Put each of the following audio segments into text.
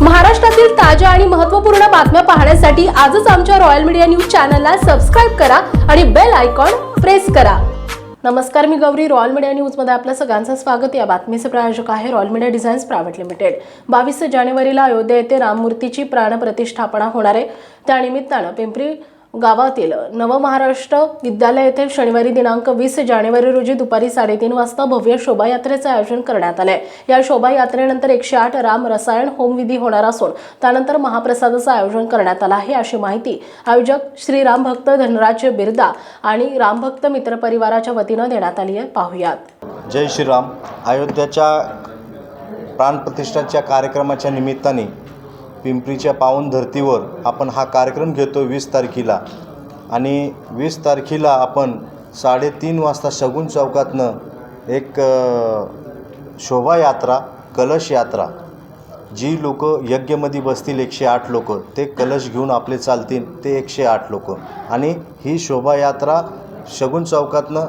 महाराष्ट्रातील ताज्या आणि महत्त्वपूर्ण बातम्या पाहण्यासाठी आजच आमच्या रॉयल मीडिया न्यूज चॅनलला सबस्क्राईब करा आणि बेल आयकॉन प्रेस करा. नमस्कार मी गौरी. रॉयल मीडिया न्यूजमध्ये आपलं सगळ्यांचं स्वागत. या बातमीचे प्रायोजक आहे royal media designs private limited. बावीस जानेवारीला अयोध्या येथे राममूर्तीची प्राणप्रतिष्ठापना होणार आहे. त्यानिमित्तानं पिंपरी गावातील नवमहाराष्ट्र विद्यालय येथे शनिवारी दिनांक वीस जानेवारी रोजी दुपारी साडेतीन वाजता भव्य शोभायात्रेचं आयोजन करण्यात आलंय या शोभायात्रेनंतर एकशे आठ राम रसायन होमविधी होणार असून त्यानंतर महाप्रसादाचं आयोजन करण्यात आलं आहे अशी माहिती आयोजक श्री रामभक्त धनराज बिरदा आणि रामभक्त मित्र परिवाराच्या वतीनं देण्यात आली आहे. पाहुयात. जय श्रीराम. अयोध्याच्या प्राणप्रतिष्ठाच्या कार्यक्रमाच्या निमित्ताने पिंपरीच्या पावन धर्तीवर आपण हा कार्यक्रम घेतो वीस तारखेला. आणि वीस तारखेला आपण साडेतीन वाजता शगुन चौकातनं एक शोभायात्रा कलश यात्रा जी लोक यज्ञमध्ये बसतील एकशे आठ लोक ते कलश घेऊन आपले चालतील ते एकशे आठ लोक. आणि ही शोभायात्रा शगुन चौकातनं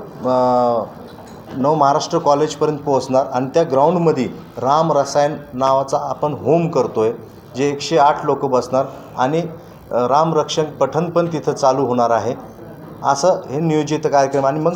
नव महाराष्ट्र कॉलेजपर्यंत पोहोचणार. आणि त्या ग्राउंडमध्ये राम रसायन नावाचा आपण होम करतो आहे जे एकशे आठ लोक बसणार आणि रामरक्षण पठण पण तिथं चालू होणार आहे. असं हे नियोजित कार्यक्रम आणि मग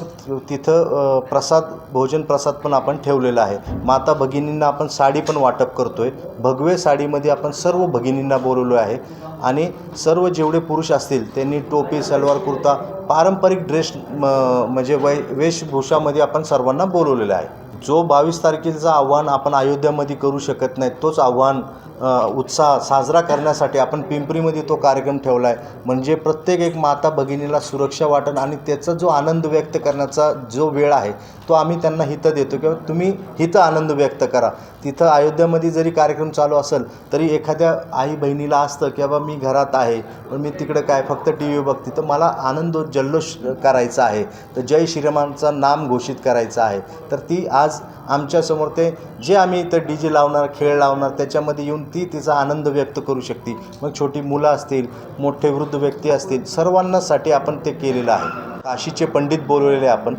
तिथं प्रसाद भोजन प्रसाद पण आपण ठेवलेला आहे. माता भगिनींना आपण साडी पण वाटप करतो आहे भगवे साडीमध्ये आपण सर्व भगिनींना बोलवलो आहे आणि सर्व जेवढे पुरुष असतील त्यांनी टोपी सलवार कुर्ता पारंपरिक ड्रेस म म्हणजे वै वेशभूषामध्ये आपण सर्वांना बोलवलेला आहे. जो बावीस तारखेचं आव्हान आपण अयोध्यामध्ये करू शकत नाही तोच आव्हान उत्साह साजरा करण्यासाठी आपण पिंपरीमध्ये तो कार्यक्रम ठेवला आहे म्हणजे प्रत्येक एक माता भगिनीला सुरक्षा वाटण आणि त्याचा जो आनंद व्यक्त करण्याचा जो वेळ आहे तो आम्ही त्यांना हितं देतो किंवा तुम्ही हितं आनंद व्यक्त करा. तिथं अयोध्यामध्ये जरी कार्यक्रम चालू असेल तरी एखाद्या आई बहिणीला असतं की बाबा मी घरात आहे पण मी तिकडं काय फक्त टी व्ही बघते. तर मला आनंद जल्लोष करायचा आहे. तर जय श्रीरामांचा नाम घोषित करायचं आहे. तर ती आज आमच्यासमोर ते जे आम्ही इथं डी जे लावणार खेळ लावणार त्याच्यामध्ये येऊन ती तिचा आनंद व्यक्त करू शकते मग छोटी मुलं असतील मोठे वृद्ध व्यक्ती असतील सर्वांनासाठी आपण ते केलेलं आहे. काशीचे पंडित बोलवलेले आपण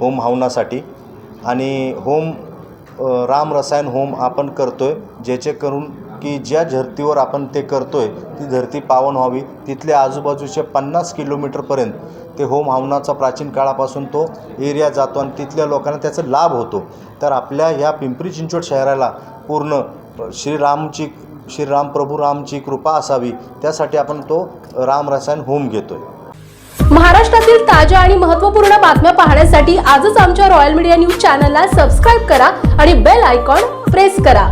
होम हवनासाठी आणि होम राम रसायन होम आपण करतो आहे ज्याचे करून की ज्या धर्तीवर आपण ते करतो आहे ती धरती पावन व्हावी. तिथल्या आजूबाजूचे पन्नास किलोमीटरपर्यंत ते होम हवनाचा प्राचीन काळापासून तो एरिया जातो आणि तिथल्या लोकांना त्याचा लाभ होतो. तर आपल्या ह्या पिंपरी चिंचवड शहराला पूर्ण श्रीरामची श्रीराम प्रभू रामची कृपा असावी त्यासाठी आपण तो राम रसायन होम घेतोय. महाराष्ट्रातील ताज्या आणि महत्त्वपूर्ण बातम्या पाहण्यासाठी आजच आमच्या रॉयल मीडिया न्यूज चॅनलला सबस्क्राईब करा आणि बेल आयकॉन प्रेस करा.